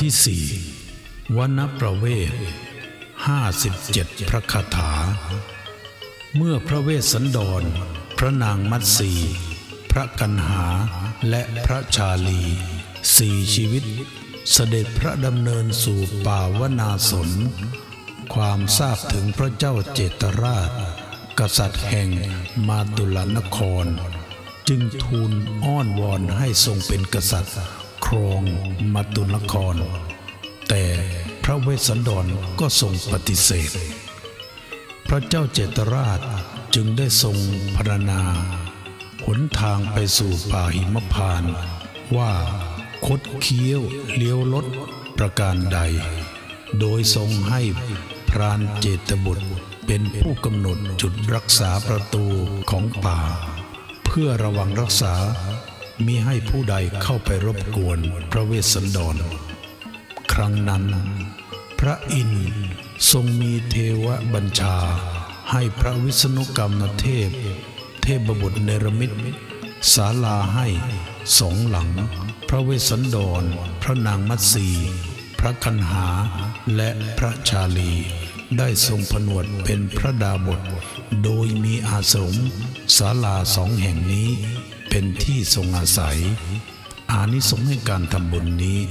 ที่สี่วนประเวทห้าสิบเจ็ดพระคาถา เมื่อพระเวสสันดร พระนางมัตสี พระกันหาและพระชาลีสี่ชีวิต เสด็จพระดำเนินสู่ป่าวนาสน ความทราบถึงพระเจ้าเจตราช กษัตริย์แห่งมาตุลนคร จึงทูลอ้อนวอนให้ทรงเป็นกษัตริย์ รองมาตุลนคร แต่พระเวสสันดรก็ทรงปฏิเสธ พระเจ้าเจตราชจึงได้ทรงพรรณนาหนทางไปสู่ป่าหิมพานต์ว่าคดเคี้ยวเลี้ยวลดประการใด โดยทรงให้พรานเจตบุตรเป็นผู้กำหนดจุดรักษาประตูของป่า เพื่อระวังรักษา มิให้ผู้ใดเข้าไปรบกวนพระเวสสันดร ครั้งนั้น พระอินทร์ทรงมีเทวบัญชา ให้พระวิษณุกรรมเทพ เทพบุตรเนรมิตศาลาให้สองหลัง พระเวสสันดร พระนางมัตสี พระคันหาและพระชาลี ได้ทรงผนวดเป็นพระดาบท โดยมีอาสมศาลาสองแห่งนี้ เป็นที่ทรงอาศัย อานิสงส์ในการทำบุญนี้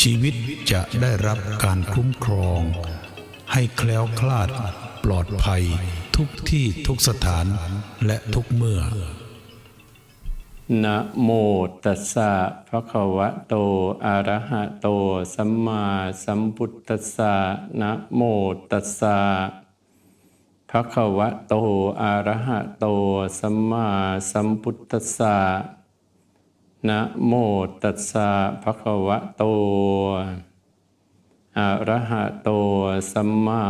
ชีวิตจะได้รับการคุ้มครอง ให้แคล้วคลาดปลอดภัยทุกที่ทุกสถานและทุกเมื่อนะโมตัสสะภะคะวะโตอะระหะโต สัมมาสัมพุทธัสสะนะโมตัสสะ ภะคะวะโตอะระหะโตสัมมาสัมพุทธัสสะนะโมตัสสะภะคะวะโตอะระหะโตสัมมา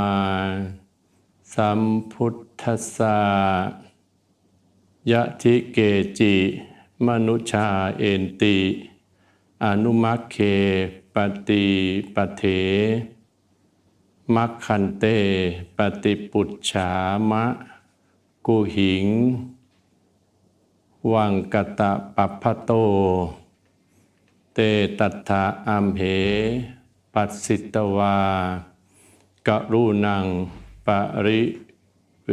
สัมพุทธัสสะยะทิเกจิ มนุชาเอนติ อนุมัคเคปฏิปเถ มัคคันเตปฏิปุจฉามะ กุหิง วังกตะปัพพโต เตตัตถะอัมเห ปัสสิตวากรุณังปริเว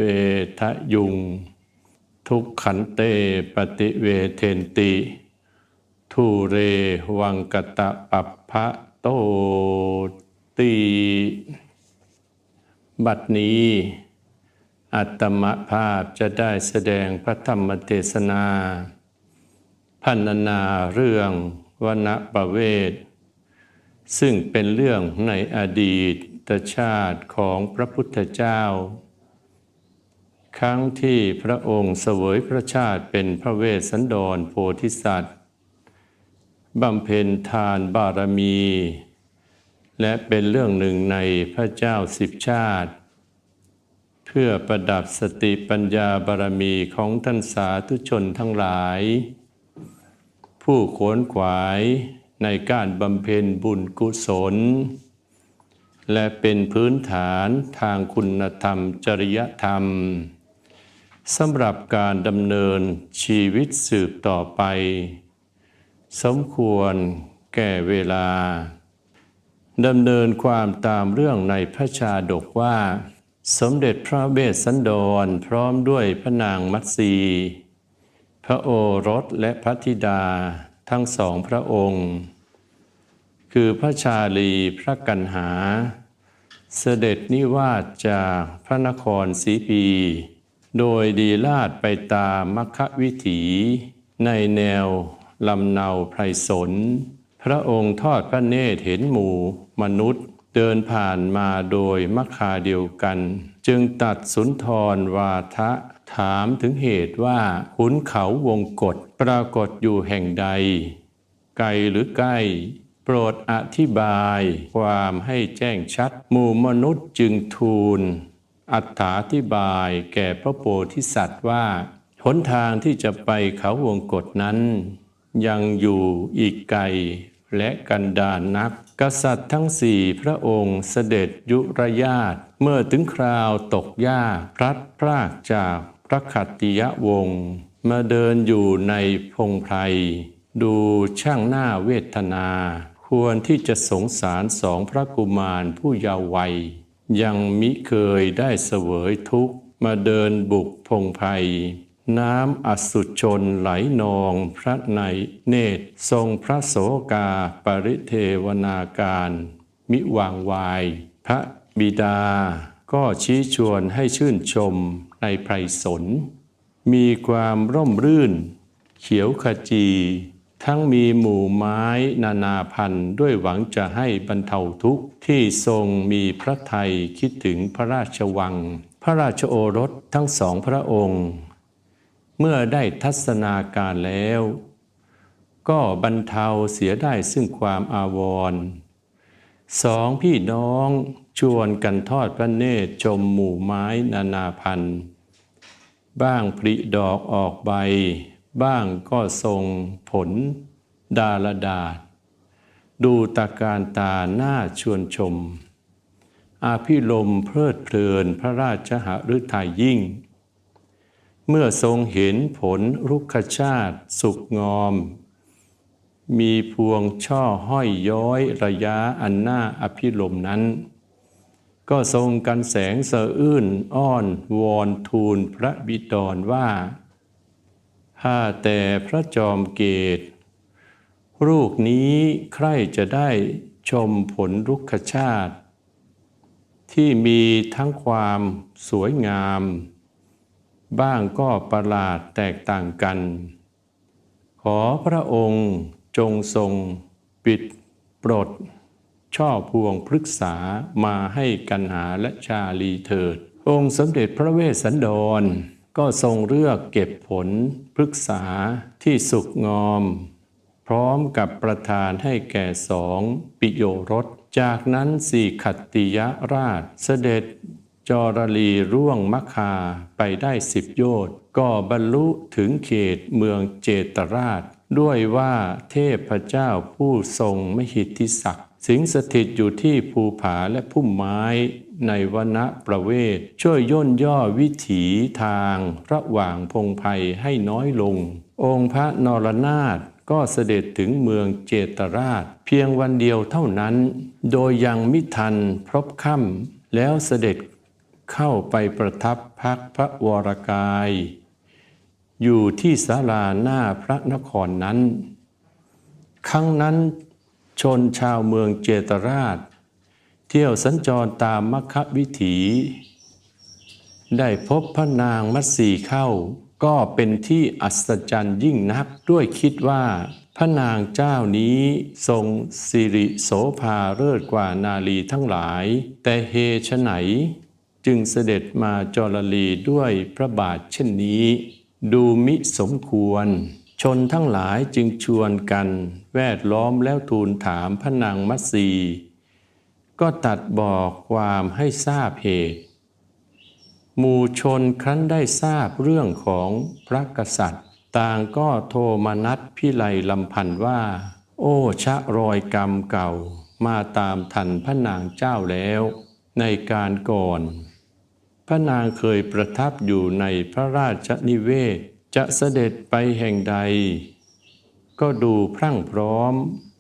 ทยุง ทุกขันเตปฏิเวเทนติทูเรวังกตะปัปพะโตตี บัดนี้ อัตมภาพจะได้แสดงพระธรรมเทศนาพันนาเรื่องวนประเวท ซึ่งเป็นเรื่องในอดีตชาติของพระพุทธเจ้า ครั้งที่พระองค์เสวยพระชาติเป็นพระเวสสันดรโพธิสัตว์บำเพ็ญทานบารมี และเป็นเรื่องหนึ่งในพระเจ้าสิบชาติ เพื่อประดับสติปัญญาบารมีของท่านสาธุชนทั้งหลาย ผู้ขวนขวายในการบำเพ็ญบุญกุศล และเป็นพื้นฐานทางคุณธรรมจริยธรรมสำหรับการดำเนินชีวิตสืบต่อไป สมควรแก่เวลา ดำเนินความตามเรื่องในพระชาดกว่า สมเด็จพระเวสสันดรพร้อมด้วยพระนางมัตสี พระโอรสและพระธิดาทั้งสองพระองค์ คือพระชาลีพระกันหา เสด็จนิวาสจากพระนครสีปี โดยดีลาดไปตามมัคควิถี ในแนวลำเนาไพรสน พระองค์ทอดพระเนตรเห็นหมู่มนุษย์เดินผ่านมาโดยมัคคาเดียวกัน จึงตัดสุนทรวาทะถามถึงเหตุว่าขุนเขาวงกฏปรากฏอยู่แห่งใด ไกลหรือใกล้ โปรดอธิบายความให้แจ้งชัดหมู่มนุษย์จึงทูล อัตถาธิบายแก่พระโพธิสัตว์ว่าหนทางที่จะไปเขาวงกฏนั้น ยังอยู่อีกไกล และกันดานนัก กษัตริย์ทั้งสี่พระองค์เสด็จยุรญาต เมื่อถึงคราวตกยากพลัดพรากจากพระขัตติยวงศ์มาเดินอยู่ในพงไพรดูช่างหน้าเวทนา ควรที่จะสงสารสองพระกุมารผู้ยาววัย ยังมิเคยได้เสวยทุกข์ มาเดินบุกพงไพร น้ำอสุชนไหลนองพระในเนตร ทรงพระโสกาปริเทวนาการ มิวางวาย พระบิดา ก็ชี้ชวนให้ชื่นชมในไพรสน มีความร่มรื่น เขียวขจี ทั้งมีหมู่ไม้นานาพันธุ์ด้วยหวังจะให้บรรเทาทุกข์ที่ทรงมีพระไทยคิดถึงพระราชวัง พระราชโอรสทั้งสองพระองค์ เมื่อได้ทัศนาการแล้ว ก็บรรเทาเสียได้ซึ่งความอาวรณ์สองพี่น้องชวนกันทอดพระเนตรชมหมู่ไม้นานาพันธุ์บ้างผลิดอกออกใบ บ้างก็ทรงผลดาลดาษดูตาการตาหน้าชวนชม อาพิลมเพลิดเพลินพระราชหฤทัยยิ่ง เมื่อทรงเห็นผลรุกขชาติสุกงอม มีพวงช่อห้อยย้อยระยะอันหน้าอภิลมนั้น ก็ทรงกันแสงเสะอื้นอ้อนวอนทูลพระบิดรว่าข้าแต่พระจอมเกตลูกนี้ใครจะได้ชมผลรุกขชาติ ที่มีทั้งความสวยงาม บ้างก็ประหลาดแตกต่างกัน ขอพระองค์จงทรงปิดปลดช่อพวงพฤกษามาให้กันหาและชาลีเถิด องค์สมเด็จพระเวสสันดร ก็ทรงเลือกเก็บผลพฤกษาที่สุกงอม พร้อมกับประทานให้แก่สองปิโยรส จากนั้นสี่ขัตติยราชเสด็จ จอรลีร่วงมคาไปได้สิบโยชน์ก็บรรลุถึงเขตเมืองเจตราช ด้วยว่าเทพเจ้าผู้ทรงมหิทธิศักดิ์สิงสถิตอยู่ที่ภูผาและพุ่มไม้ในวณประเวศ ช่วยย่นย่อวิถีทางระหว่างพงไพให้น้อยลง องค์พระนรนาถก็เสด็จถึงเมืองเจตราช เพียงวันเดียวเท่านั้น โดยยังมิทันพรบค่ำแล้วเสด็จ เข้าไปประทับพักพระวรกาย อยู่ที่ศาลาหน้าพระนครนั้น ครั้งนั้นชนชาวเมืองเจตราช เที่ยวสัญจรตามมัคควิถี ได้พบพระนางมัตสีเข้า ก็เป็นที่อัศจรรย์ยิ่งนักด้วยคิดว่าพระนางเจ้านี้ทรงสิริโสภาเลิศกว่านาลีทั้งหลาย แต่เฮชไหน จึงเสด็จมาจรลีด้วยพระบาทเช่นนี้ ดูมิสมควร ชนทั้งหลายจึงชวนกัน แวดล้อมแล้วทูลถามพระนางมัตสี ก็ตัดบอกความให้ทราบเหตุ หมู่ชนครั้นได้ทราบเรื่องของพระกษัตริย์ ต่างก็โทรมานัดพิไลลำพันธ์ว่า โอ้ชะรอยกรรมเก่า มาตามทันพระนางเจ้าแล้ว ในการก่อน พระนางเคยประทับอยู่ในพระราชนิเวศ จะเสด็จไปแห่งใด ก็ดูพรั่งพร้อม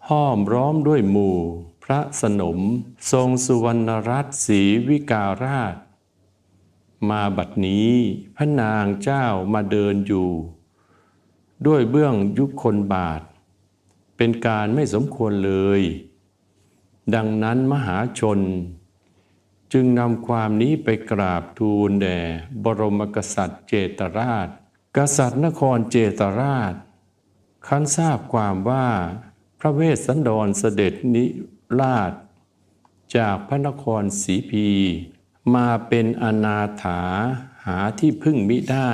ห้อมร้อมด้วยหมู่ พระสนม ทรงสุวรรณรัตน์ศรีวิการาช มาบัดนี้พระนางเจ้ามาเดินอยู่ ด้วยเบื้องยุคคนบาท เป็นการไม่สมควรเลย ดังนั้นมหาชน จึงนำความนี้ไปกราบทูลแด่บรมกษัตริย์เจตราช กษัตริย์นครเจตราชคันทราบความว่าพระเวสสันดรเสด็จนิราช จากพระนครศรีพี มาเป็นอนาถาหาที่พึ่งมิได้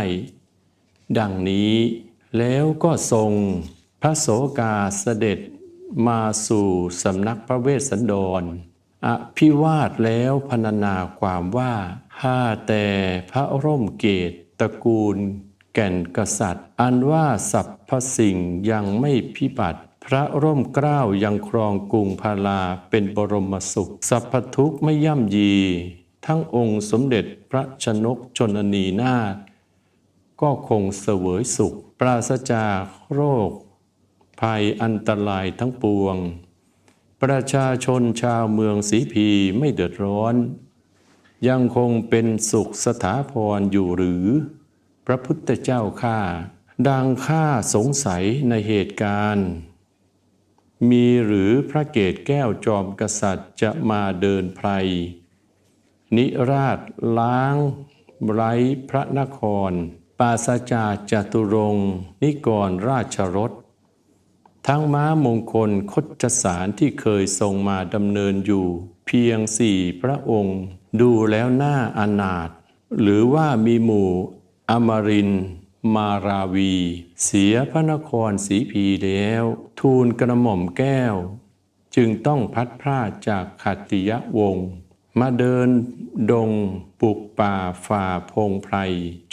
ดังนี้แล้วก็ทรงพระโสกาเสด็จมาสู่สำนักพระเวสสันดร อภิวาทแล้วพรรณนาความว่าห้าแต่พระร่มเกตตระกูล แก่นกษัตริย์ อันว่าสัพพสิ่งยังไม่พิบัติ พระร่มเกล้ายังครองกรุงพาลาเป็นบรมสุข สัพพทุกข์ไม่ย่ำยี ทั้งองค์สมเด็จพระชนกชนนีนาถก็คงเสวยสุข ปราศจากโรค ภัยอันตรายทั้งปวง ประชาชนชาวเมืองสีพีไม่เดือดร้อน ยังคงเป็นสุขสถาพรอยู่หรือ พระพุทธเจ้าข้าดังข้าสงสัยในเหตุการณ์ มีหรือพระเกศแก้วจอมกษัตริย์จะมาเดินไพรนิราชล้างไร้พระนคร ปาศจาจตุรงนิกรราชรถ ทั้งม้ามงคลคดจสารที่เคยทรงมาดำเนินอยู่ เพียงสี่พระองค์ ดูแล้วหน้าอนาถหรือว่ามีหมู่อมริน มาราวี เสียพระนครสีพีแล้ว ทูลกระหม่อมแก้ว จึงต้องพัดพรากจากขัตติยวงศ์มาเดินดงปลูกป่าฝ่าพงไพร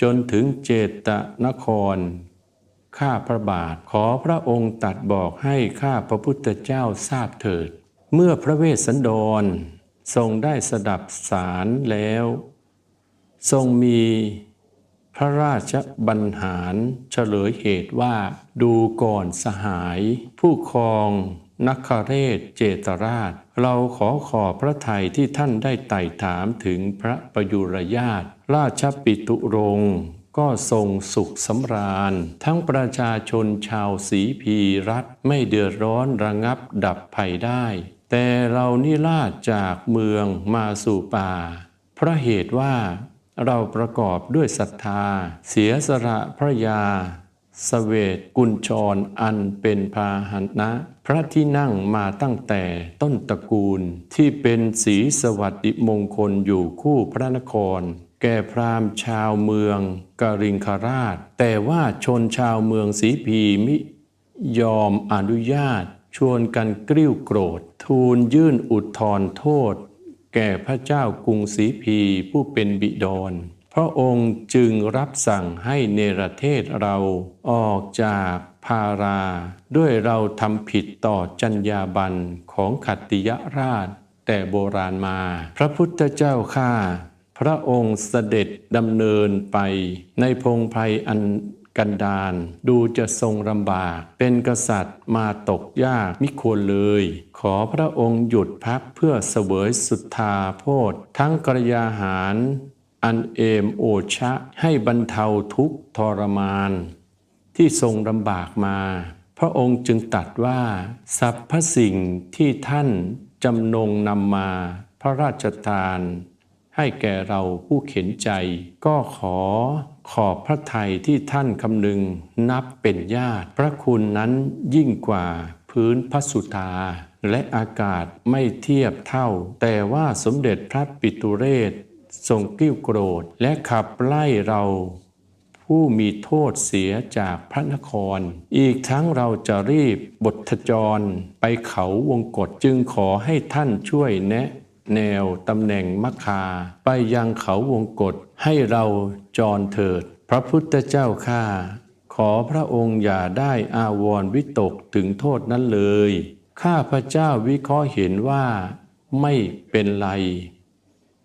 จนถึงเจตนคร ข้าพระบาท ขอพระองค์ตัดบอกให้ข้าพระพุทธเจ้าทราบเถิด เมื่อพระเวสสันดร ทรงได้สดับสารแล้ว ทรงมีพระราชบัญหารเฉลยเหตุว่าดูก่อนสหาย ผู้ครองนักคเรศเจตราช เราขอขอบพระทัยที่ท่านได้ไต่ถามถึงพระประยุรญาตราชปิตุรง ก็ทรงสุขสำราญ ทั้งประชาชนชาวสีพีรัฐไม่เดือดร้อนระงับดับภัยได้ แต่เรานิราชจากเมืองมาสู่ป่า เพราะเหตุว่าเราประกอบด้วยศรัทธา เสียสละพระยาสเวตกุญชรอันเป็นพาหนะ พระที่นั่งมาตั้งแต่ต้นตระกูลที่เป็นสีสวัสดิมงคลอยู่คู่พระนคร แก่พราหมณ์ชาวเมืองกริงคราช แต่ว่าชนชาวเมืองสีพีมิยอมอนุญาต ชวนกันกริ้วโกรธ ทูลยื่นอุทธรณ์โทษ แก่พระเจ้ากรุงศรีพีผู้เป็นบิดร พระองค์จึงรับสั่งให้เนรเทศเราออกจากพารา ด้วยเราทำผิดต่อจัญญาบันของขัตติยราช แต่โบราณมา พระพุทธเจ้าข้า พระองค์เสด็จดำเนินไปในพงไพรอันกันดารดูจะทรงลำบาก เป็นกษัตริย์มาตกยากมิควรเลย ขอพระองค์หยุดพักเพื่อเสวยสุทธาโพธทั้งกระยาหาร อันเอมโอชะ ให้บรรเทาทุกทรมาน ที่ทรงลำบากมา พระองค์จึงตัดว่าสรรพสิ่งที่ท่านจำนงนำมา พระราชทาน ให้แก่เราผู้เข็นใจ ก็ขอขอบพระทัยที่ท่านคำนึงนับเป็นญาติ พระคุณนั้นยิ่งกว่าพื้นพระสุธาและอากาศไม่เทียบเท่า แต่ว่าสมเด็จพระปิตุเรศทรงกิ้วโกรธ และขับไล่เราผู้มีโทษเสียจากพระนคร อีกทั้งเราจะรีบบทจรไปเขาวงกฏจึงขอให้ท่านช่วยแนะ แนวตำแหน่งมคา ไปยังเขาวงกฏให้เราจรเถิด พระพุทธเจ้าข้าขอพระองค์อย่าได้อาวรวิตกถึงโทษนั้นเลย ข้าพระเจ้าวิเคราะห์เห็นว่าไม่เป็นไร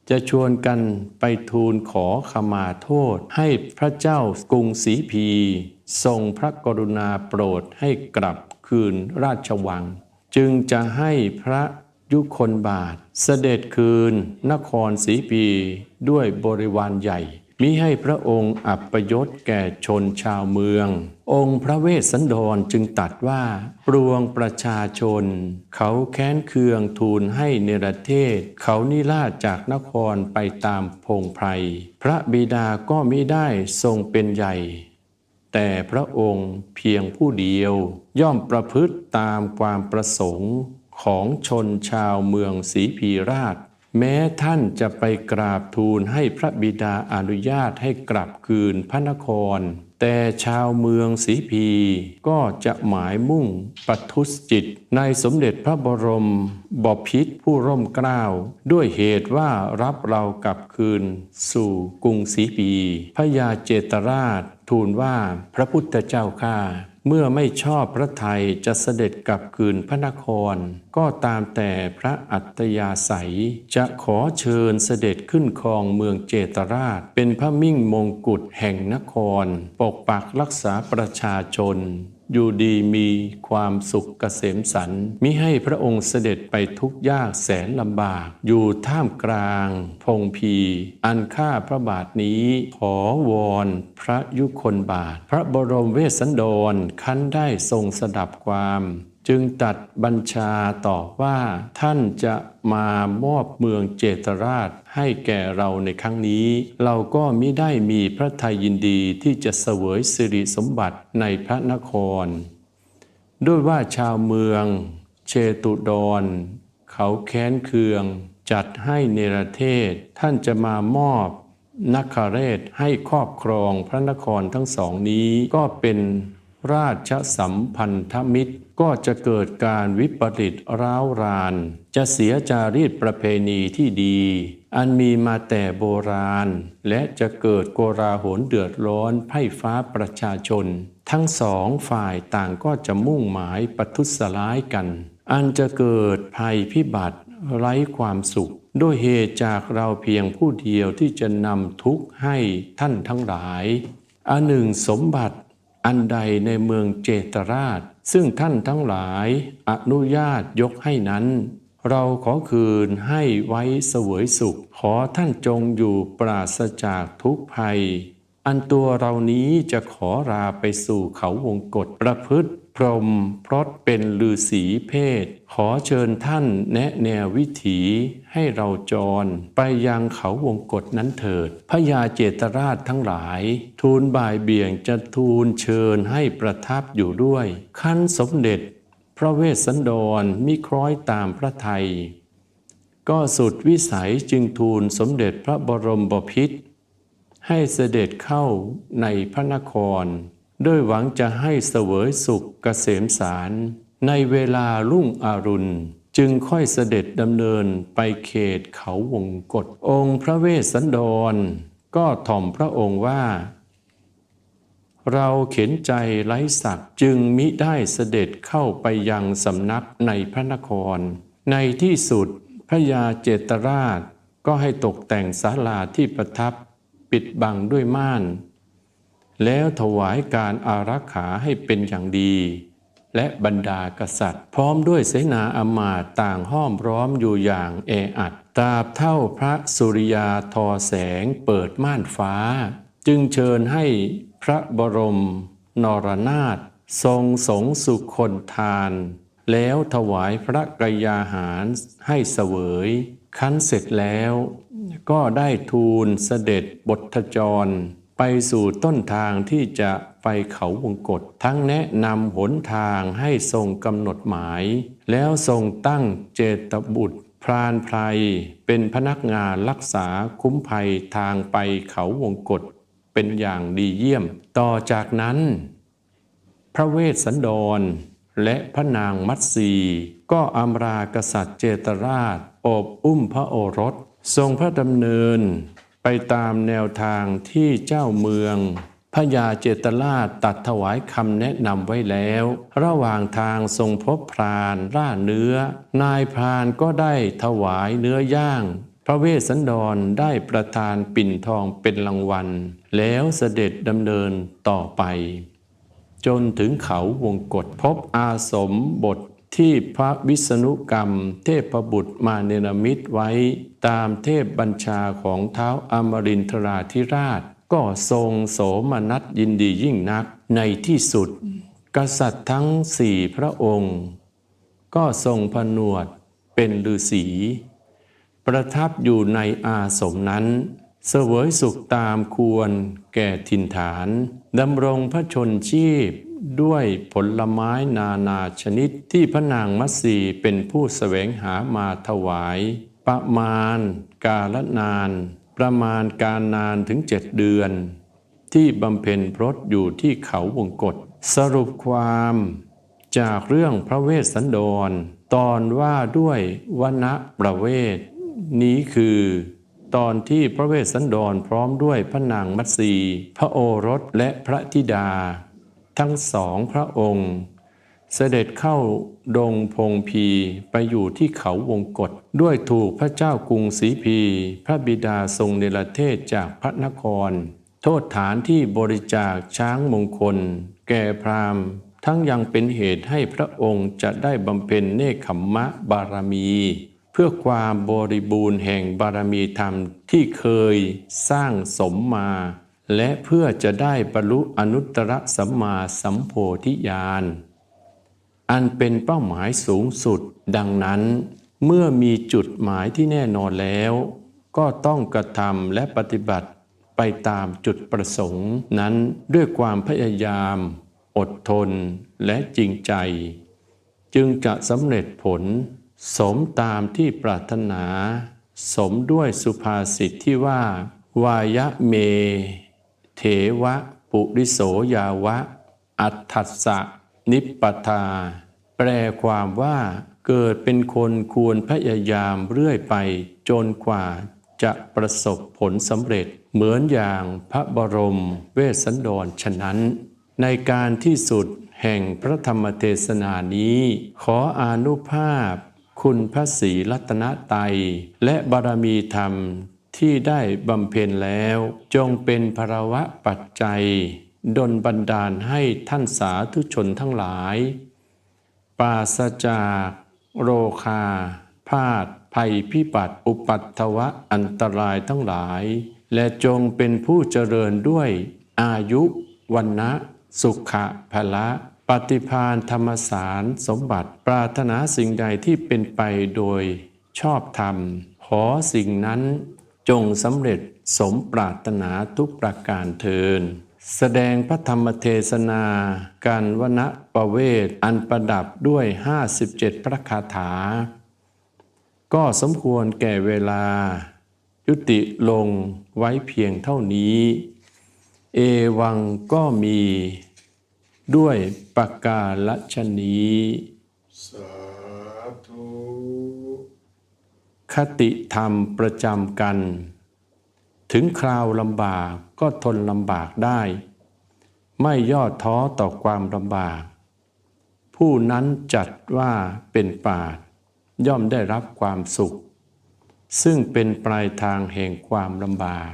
จะชวนกันไปทูลขอขมาโทษ ให้พระเจ้ากรุงศรีพี ทรงพระกรุณาโปรดให้กลับคืนราชวัง จึงจะให้พระ ยุคนบาท เสด็จคืน นครศรีพีด้วยบริวารใหญ่มิให้พระองค์อับประยศแก่ชนชาวเมือง องค์พระเวสสันดรจึงตัดว่าปรวงประชาชน เขาแค้นเคืองทูลให้เนรเทศ เขานิราชจากนครไปตามพงไพรพระบิดาก็มิได้ทรงเป็นใหญ่ แต่พระองค์เพียงผู้เดียว ย่อมประพฤติตามความประสงค์ ของชนชาวเมืองศรีพีราช แม้ท่านจะไปกราบทูลให้พระบิดาอนุญาตให้กลับคืนพระนคร แต่ชาวเมืองศรีพีก็จะหมายมุ่งปัทุสจิตในสมเด็จพระบรมบพิตรผู้ร่มเกล้า ด้วยเหตุว่ารับเรากลับคืน สู่กรุงศรีพีพระยาเจตราชทูลว่าพระพุทธเจ้าข้า เมื่อไม่ชอบพระไทยจะเสด็จกลับคืนพระนคร ก็ตามแต่พระอัตยาศัย จะขอเชิญเสด็จขึ้นครองเมืองเจตราช เป็นพระมิ่งมงกุฎแห่งนคร ปกปักรักษาประชาชน อยู่ดีมีความสุขเกษมสันมิให้พระองค์เสด็จไปทุกยากแสนลำบาก อยู่ท่ามกลางพงพี อันข้าพระบาทนี้ ขอวอนพระยุคนบาท พระบรมเวสสันดรคั้นได้ทรงสดับความ จึงตัดบัญชาต่อว่าท่านจะมามอบเมืองเจตราชให้แก่เราในครั้งนี้ เราก็มิได้มีพระทัยยินดีที่จะเสวยสิริสมบัติในพระนคร ด้วยว่าชาวเมืองเชตุดร เขาแค้นเคือง จัดให้เนรเทศ ท่านจะมามอบนักคาเรศให้ครอบครองพระนครทั้งสองนี้ก็เป็น ราชสัมพันธมิตรก็จะเกิดการวิปริตร้าวราน จะเสียจารีตประเพณีที่ดี อันมีมาแต่โบราณ และจะเกิดโกราหนเดือดร้อนไพ่ฟ้าประชาชน ทั้งสองฝ่ายต่างก็จะมุ่งหมายประทุษร้ายกัน อันจะเกิดภัยพิบัติไร้ความสุข ด้วยเหตุจากเราเพียงผู้เดียวที่จะนำทุกข์ให้ท่านทั้งหลายอันหนึ่งสมบัติ อันใดในเมืองเจตราช ซึ่งท่านทั้งหลายอนุญาตยกให้นั้น เราขอคืนให้ไว้เสวยสุข ขอท่านจงอยู่ปราศจากทุกภัย อันตัวเรานี้จะขอราไปสู่เขาวงกฏประพฤติ พรหมพรตเป็นฤาษีเพศ ขอเชิญท่านแนะแนววิถีให้เราจร ไปยังเขาวงกฏนั้นเถิดพระยาเจตราชทั้งหลาย ทูลบ่ายเบี่ยงจะทูลเชิญให้ประทับอยู่ด้วย ขั้นสมเด็จ พระเวสสันดรมิคล้อยตามพระไทย ก็สุดวิสัยจึงทูลสมเด็จพระบรมบพิตรให้เสด็จเข้าในพระนคร ด้วยหวังจะให้เสวยสุขเกษมสารในเวลารุ่งอรุณ จึงค่อยเสด็จดำเนินไปเขตเขาวงกฏองค์พระเวสสันดร ก็ถ่อมพระองค์ว่า เราเข็นใจไร้ศักดิ์จึงมิได้เสด็จเข้าไปยังสำนักในพระนคร ในที่สุดพระยาเจตราชก็ให้ตกแต่งศาลาที่ประทับ ปิดบังด้วยม่าน แล้วถวายการอารักขาให้เป็นอย่างดี และบรรดากษัตริย์ พร้อมด้วยเสนาอมาตย์ต่างห้อมร้อมอยู่อย่างแออัดตราบเท่าพระสุริยาทอแสงเปิดม่านฟ้า จึงเชิญให้พระบรม นรนาถทรงสงสุคนทาน แล้วถวายพระกยาหารให้เสวยคั้นเสร็จแล้ว ก็ได้ทูลเสด็จบทจร ไปสู่ต้นทางที่จะไปเขาวงกฏทั้งแนะนำหนทางให้ทรงกำหนดหมาย แล้วทรงตั้งเจตบุตรพรานไพรเป็นพนักงานรักษาคุ้มภัยทางไปเขาวงกฏเป็นอย่างดีเยี่ยม ต่อจากนั้น พระเวสสันดร และพระนางมัตสีก็อำรากษัตริย์เจตราช อบอุ้มพระโอรส ทรงพระดำเนิน ไปตามแนวทางที่เจ้าเมืองพระยาเจตราชตัดถวายคำแนะนำไว้แล้ว ระหว่างทางทรงพบพรานร่าเนื้อ นายพรานก็ได้ถวายเนื้อย่างพระเวสสันดรได้ประทานปิ่นทองเป็นรางวัล แล้วเสด็จดำเนินต่อไป จนถึงเขาวงกฏพบอาสมบท ที่พระวิษณุกรรม เทพบุตรมาเนรมิตไว้ตามเทพบัญชาของเท้าอมรินทราธิราช ก็ทรงโสมนัสยินดียิ่งนักในที่สุด กษัตริย์ทั้งสี่พระองค์ ก็ทรงผนวดเป็นฤาษีประทับอยู่ในอาสมนั้น เสวยสุขตามควรแก่ถิ่นฐานดำรงพระชนชีพ ด้วยผลไม้นานาชนิดที่พระนางมัตสีเป็นผู้แสวงหามาถวาย ประมาณกาลนาน ประมาณการนานถึงเจ็ดเดือน ที่บำเพ็ญพรตอยู่ที่เขาวงกฏสรุปความจากเรื่องพระเวสสันดร ตอนว่าด้วยวณะประเวท นี้คือ ตอนที่พระเวสสันดรพร้อมด้วยพระนางมัตสี พระโอรสและพระธิดา ทั้งสองพระองค์ เสด็จเข้าดงพงพีไปอยู่ที่เขาวงกฏด้วยถูกพระเจ้ากรุงศรีพี พระบิดาทรงเนรเทศจากพระนคร โทษฐานที่บริจาคช้างมงคล แก่พราหมณ์ ทั้งยังเป็นเหตุให้พระองค์จะได้บำเพ็ญเนคขมมะบารมี เพื่อความบริบูรณ์แห่งบารมีธรรมที่เคยสร้างสมมา และเพื่อจะได้บรรลุอนุตตรสัมมาสัมโพธิญาณ อันเป็นเป้าหมายสูงสุดดังนั้น เมื่อมีจุดหมายที่แน่นอนแล้ว ก็ต้องกระทำและปฏิบัติไปตามจุดประสงค์นั้นด้วยความพยายาม อดทนและจริงใจ จึงจะสำเร็จผล สมตามที่ปรารถนา สมด้วยสุภาษิตที่ว่า วายะเม เถวะ ปุริโสยาวะ อัตถัสสะนิปปทา แปลความว่าเกิดเป็นคนควรพยายามเรื่อยไป จนกว่าจะประสบผลสำเร็จ เหมือนอย่างพระบรมเวสสันดรฉะนั้น ในการที่สุดแห่งพระธรรมเทศนานี้ ขออานุภาพ คุณพระศรีรัตนไตยและบารมีธรรม ที่ได้บำเพ็ญแล้ว จงเป็นภรวะปัจจัย ดลบันดาลให้ท่านสาธุชนทั้งหลาย ปราศจาก โรคา พาดภัยพิบัติอุปัตถวะอันตรายทั้งหลาย และจงเป็นผู้เจริญด้วย อายุวันนะสุขะพละปฏิพานธรรมสารสมบัติ ปรารถนาสิ่งใดที่เป็นไปโดยชอบธรรม ขอสิ่งนั้น จงสำเร็จสมปรารถนาทุกประการเทิน แสดงพระธรรมเทศนาการวณประเวทอันประดับด้วย 57 พระคาถา ก็สมควรแก่เวลา ยุติลงไว้เพียงเท่านี้ เอวังก็มี ด้วยประกาศชนี้ สาธุ คติธรรมประจำกัน ถึงคราวลำบากก็ทนลำบากได้ ไม่ย่อท้อต่อความลำบาก ผู้นั้นจัดว่าเป็นปาดย่อมได้รับความสุข ซึ่งเป็นปลายทางแห่งความลำบาก